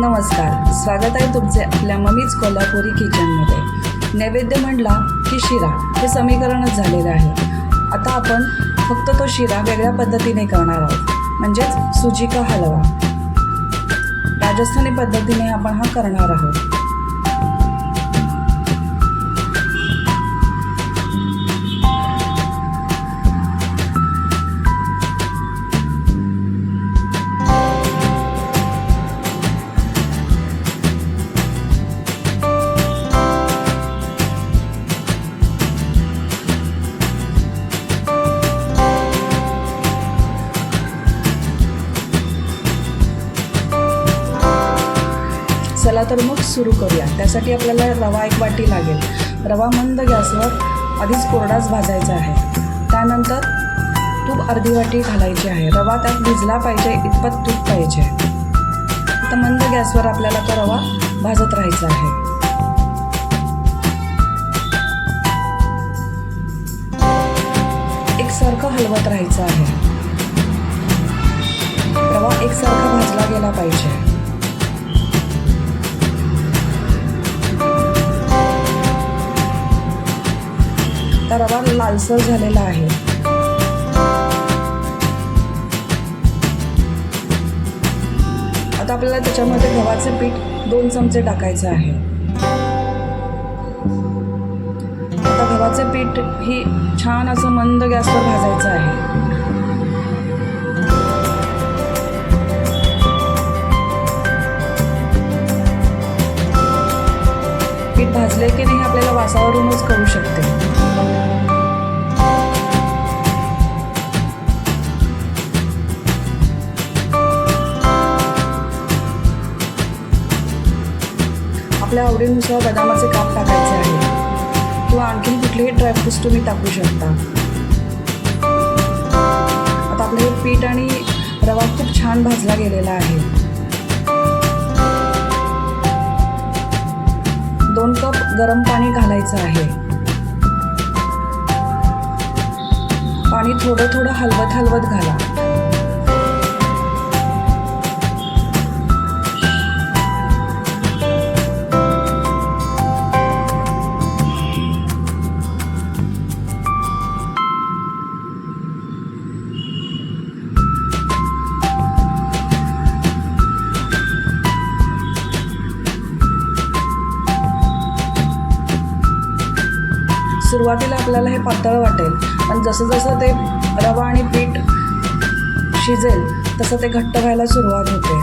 नमस्कार स्वागत आहे तुमचे आपल्या मम्मीच कोल्हापुरी किचनमध्ये. नैवेद्य म्हणला की शिरा हे समीकरणच झालेलं आहे. आता आपण फक्त तो शिरा वेगळ्या पद्धतीने करणार आहोत म्हणजेच सुजी का हलवा. राजस्थानी पद्धतीने आपण हा करणार आहोत. चला तर मग सुरू करूया. त्यासाठी आपल्याला रवा एक वाटी लागेल. रवा मंद गॅसवर आधीच कोरडाच भाजायचा आहे. त्यानंतर तूप अर्धी वाटी घालायची आहे. रवा त्यात भिजला पाहिजे इतपत तूप पाहिजे आता मंद गॅसवर आपल्याला तो रवा भाजत राहायचा आहे. एकसारखं हलवत राहायचं आहे. रवा एकसारखा भाजला गेला पाहिजे. आता रवा लालसर झालेला आहे. आता आपल्याला त्याच्यामध्ये गव्हाचे पीठ दोन चमचे टाकायचे आहे. आता गव्हाचे पीठ ही छान असं मंद गॅसवर भाजायचं आहे. पीठ भाजले की नाही आपल्याला वासावरूनच कळू शकते. आपल्या आवडीनुसार बदामाचे काप टाकायचे आहे. किंवा आणखीन कुठलेही ड्रायफ्रुट्स तुम्ही टाकू शकता. आता आपलं हे पीठ आणि रवा खूप छान भाजला गेलेला आहे. दोन कप गरम पाणी घालायचं आहे. पाणी थोडं थोडं हलवत हलवत घाला. सुरुवातीला आपल्याला हे पातळ वाटेल. पण जसं जसं ते रवा आणि पीठ शिजेल तसं ते घट्ट व्हायला सुरुवात होते.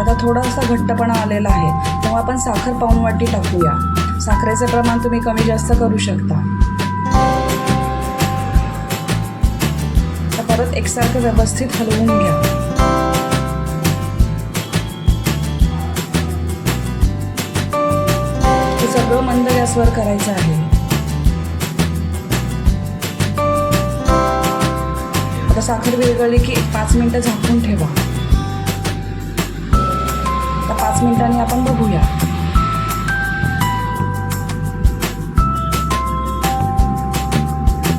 आता थोडासा घट्टपणा आलेला आहे. तेव्हा आपण साखर पाऊण वाटी टाकूया. साखरेचे प्रमाण तुम्ही कमी जास्त करू शकता. आता परत एकसारखं व्यवस्थित हलवून घ्या. सगळं मंद गॅसवर करायचं आहे. आता साखर विरघळली की पाच मिनिटं झाकून ठेवा. आता पाच मिनिटांनी आपण बघूया.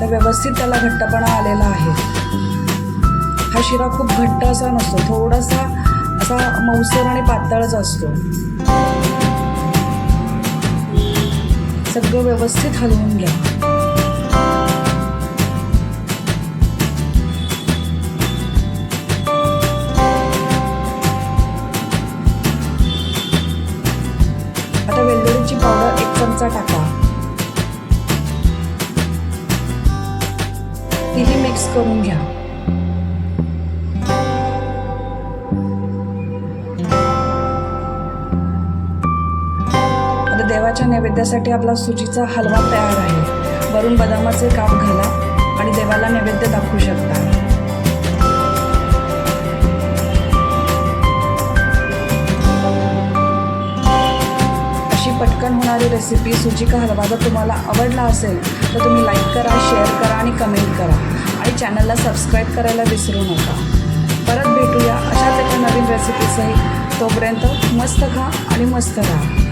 तर व्यवस्थित त्याला घट्टपणा आलेला आहे. हा शिरा खूप घट्ट असा नसतो थोडासा असा मऊसर आणि पातळच असतो. सगळं व्यवस्थित हलवून घ्या. आता वेलदोडीची पावडर एक चमचा टाका. तीही मिक्स करून घ्या. देवाच्या नैवेद्यासाठी आपला सुजीचा हलवा तयार आहे. वरून बदामाचे काप घाला आणि देवाला नैवेद्य दाखवू शकता. अशी पटकन होणारी रेसिपी सुजी का हलवा जर तुम्हाला आवडला असेल तर तुम्ही लाईक करा शेअर करा आणि कमेंट करा. आणि चॅनलला सबस्क्राईब करायला विसरू नका. परत भेटूया अशाच एका नवीन रेसिपीसही तोपर्यंत मस्त खा आणि मस्त राहा.